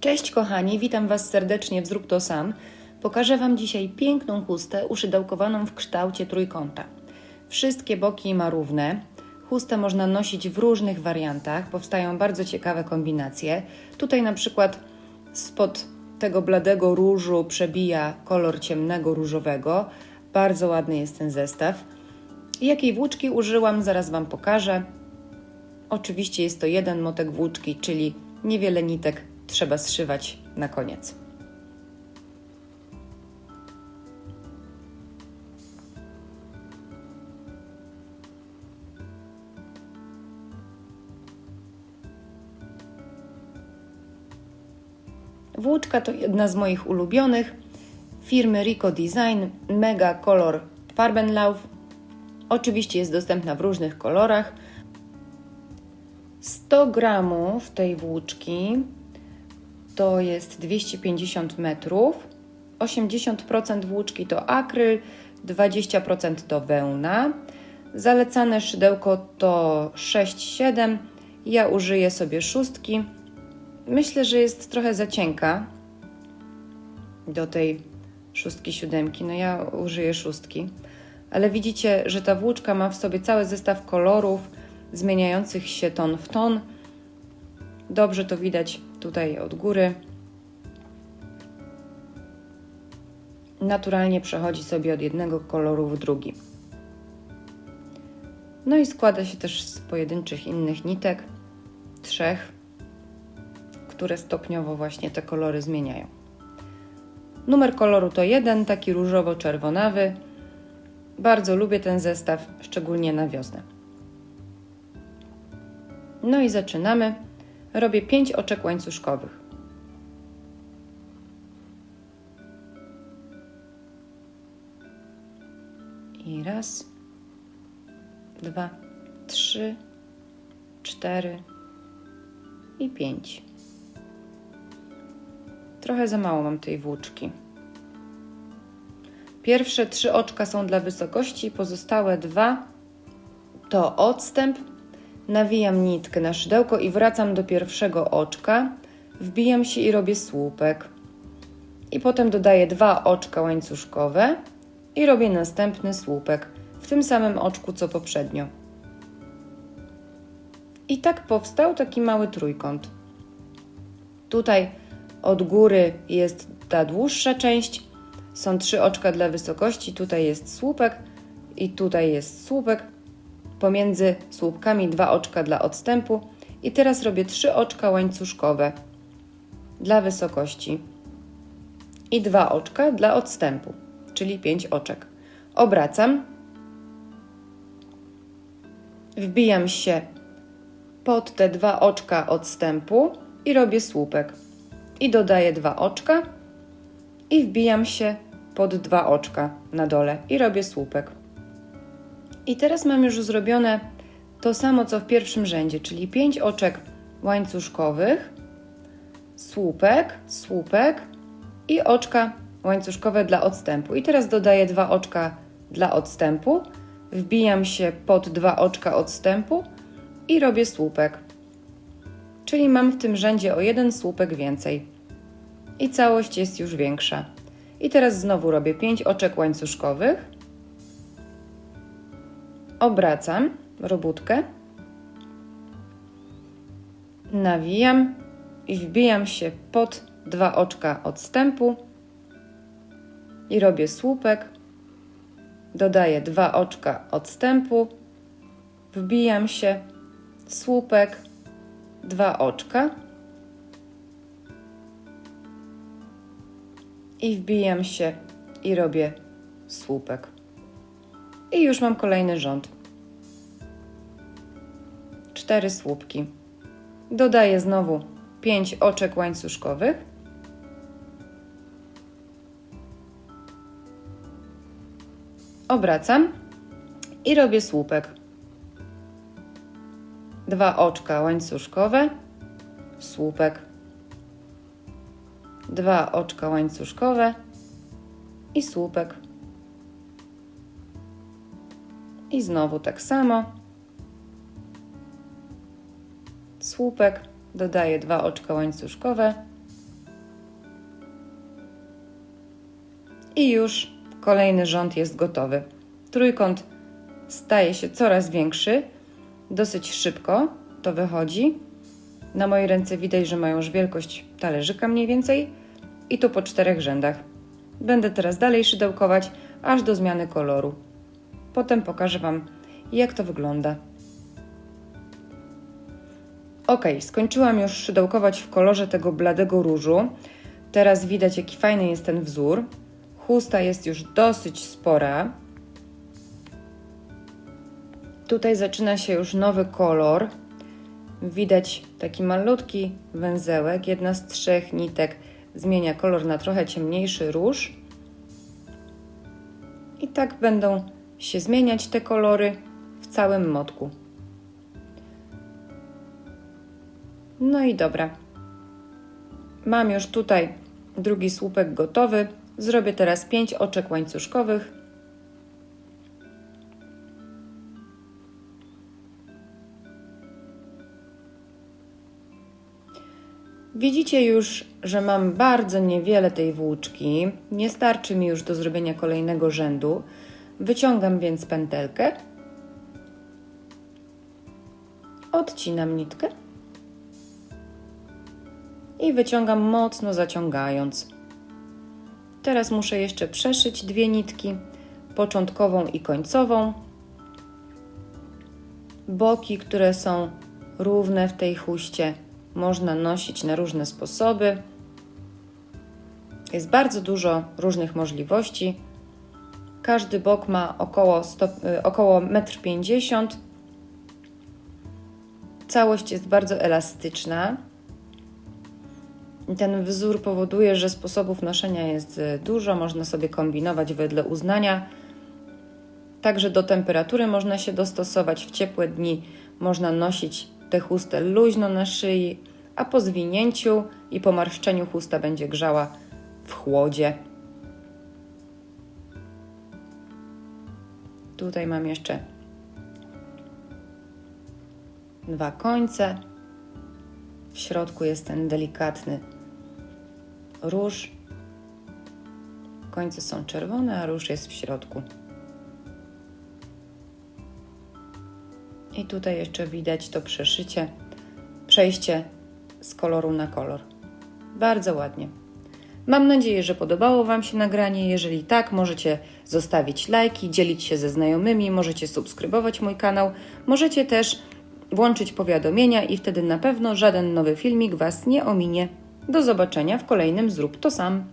Cześć kochani, witam Was serdecznie w Zrób to sam. Pokażę Wam dzisiaj piękną chustę uszydełkowaną w kształcie trójkąta. Wszystkie boki ma równe. Chustę można nosić w różnych wariantach, powstają bardzo ciekawe kombinacje. Tutaj na przykład spod tego bladego różu przebija kolor ciemnego różowego. Bardzo ładny jest ten zestaw. Jakiej włóczki użyłam, zaraz Wam pokażę. Oczywiście jest to jeden motek włóczki, czyli niewiele nitek trzeba zszywać na koniec. Włóczka to jedna z moich ulubionych firmy Rico Design Mega Color Farbenlauf. Oczywiście jest dostępna w różnych kolorach. 100 gramów tej włóczki to jest 250 metrów. 80% włóczki to akryl, 20% to wełna. Zalecane szydełko to 6-7. Ja użyję sobie szóstki. Myślę, że jest trochę za cienka do tej szóstki siódemki. No ja użyję szóstki. Ale widzicie, że ta włóczka ma w sobie cały zestaw kolorów zmieniających się ton w ton. Dobrze to widać tutaj od góry. Naturalnie przechodzi sobie od jednego koloru w drugi. No i składa się też z pojedynczych innych nitek, trzech, które stopniowo właśnie te kolory zmieniają. Numer koloru to jeden, taki różowo-czerwonawy. Bardzo lubię ten zestaw, szczególnie na wiosnę. No i zaczynamy. Robię 5 oczek łańcuszkowych. I raz, dwa, trzy, cztery i pięć. Trochę za mało mam tej włóczki. Pierwsze trzy oczka są dla wysokości, pozostałe dwa to odstęp. Nawijam nitkę na szydełko i wracam do pierwszego oczka. Wbijam się i robię słupek. I potem dodaję dwa oczka łańcuszkowe i robię następny słupek w tym samym oczku co poprzednio. I tak powstał taki mały trójkąt. Tutaj od góry jest ta dłuższa część, są trzy oczka dla wysokości, tutaj jest słupek i tutaj jest słupek. Pomiędzy słupkami dwa oczka dla odstępu i teraz robię trzy oczka łańcuszkowe dla wysokości i dwa oczka dla odstępu, czyli pięć oczek. Obracam, wbijam się pod te dwa oczka odstępu i robię słupek. I dodaję dwa oczka i wbijam się pod dwa oczka na dole i robię słupek. I teraz mam już zrobione to samo co w pierwszym rzędzie, czyli pięć oczek łańcuszkowych, słupek, słupek i oczka łańcuszkowe dla odstępu. I teraz dodaję dwa oczka dla odstępu, wbijam się pod dwa oczka odstępu i robię słupek. Czyli mam w tym rzędzie o jeden słupek więcej. I całość jest już większa. I teraz znowu robię 5 oczek łańcuszkowych. Obracam robótkę. Nawijam i wbijam się pod dwa oczka odstępu i robię słupek. Dodaję dwa oczka odstępu, wbijam się, słupek, dwa oczka i wbijam się i robię słupek. I już mam kolejny rząd. Cztery słupki. Dodaję znowu pięć oczek łańcuszkowych. Obracam i robię słupek. Dwa oczka łańcuszkowe, słupek. Dwa oczka łańcuszkowe i słupek. I znowu tak samo. Słupek, dodaję dwa oczka łańcuszkowe. I już kolejny rząd jest gotowy. Trójkąt staje się coraz większy, dosyć szybko to wychodzi. Na mojej ręce widać, że mają już wielkość talerzyka mniej więcej i to po czterech rzędach. Będę teraz dalej szydełkować aż do zmiany koloru. Potem pokażę Wam, jak to wygląda. Ok, skończyłam już szydełkować w kolorze tego bladego różu. Teraz widać, jaki fajny jest ten wzór. Chusta jest już dosyć spora. Tutaj zaczyna się już nowy kolor. Widać taki malutki węzełek. Jedna z trzech nitek zmienia kolor na trochę ciemniejszy róż. I tak będą się zmieniać te kolory w całym motku. No i dobra. Mam już tutaj drugi słupek gotowy. Zrobię teraz 5 oczek łańcuszkowych. Widzicie już, że mam bardzo niewiele tej włóczki. Nie starczy mi już do zrobienia kolejnego rzędu. Wyciągam więc pętelkę. Odcinam nitkę i wyciągam mocno zaciągając. Teraz muszę jeszcze przeszyć dwie nitki, początkową i końcową. Boki, które są równe w tej chuście, można nosić na różne sposoby. Jest bardzo dużo różnych możliwości. Każdy bok ma około, y, około 1,50 m. Całość jest bardzo elastyczna. Ten wzór powoduje, że sposobów noszenia jest y, dużo, można sobie kombinować wedle uznania. Także do temperatury można się dostosować. W ciepłe dni można nosić tę chustę luźno na szyi, a po zwinięciu i po marszczeniu chusta będzie grzała w chłodzie. Tutaj mam jeszcze dwa końce. W środku jest ten delikatny róż. Końce są czerwone, a róż jest w środku. I tutaj jeszcze widać to przeszycie, przejście z koloru na kolor. Bardzo ładnie. Mam nadzieję, że podobało Wam się nagranie. Jeżeli tak, możecie zostawić lajki, dzielić się ze znajomymi, możecie subskrybować mój kanał, możecie też włączyć powiadomienia i wtedy na pewno żaden nowy filmik Was nie ominie. Do zobaczenia w kolejnym Zrób to sam.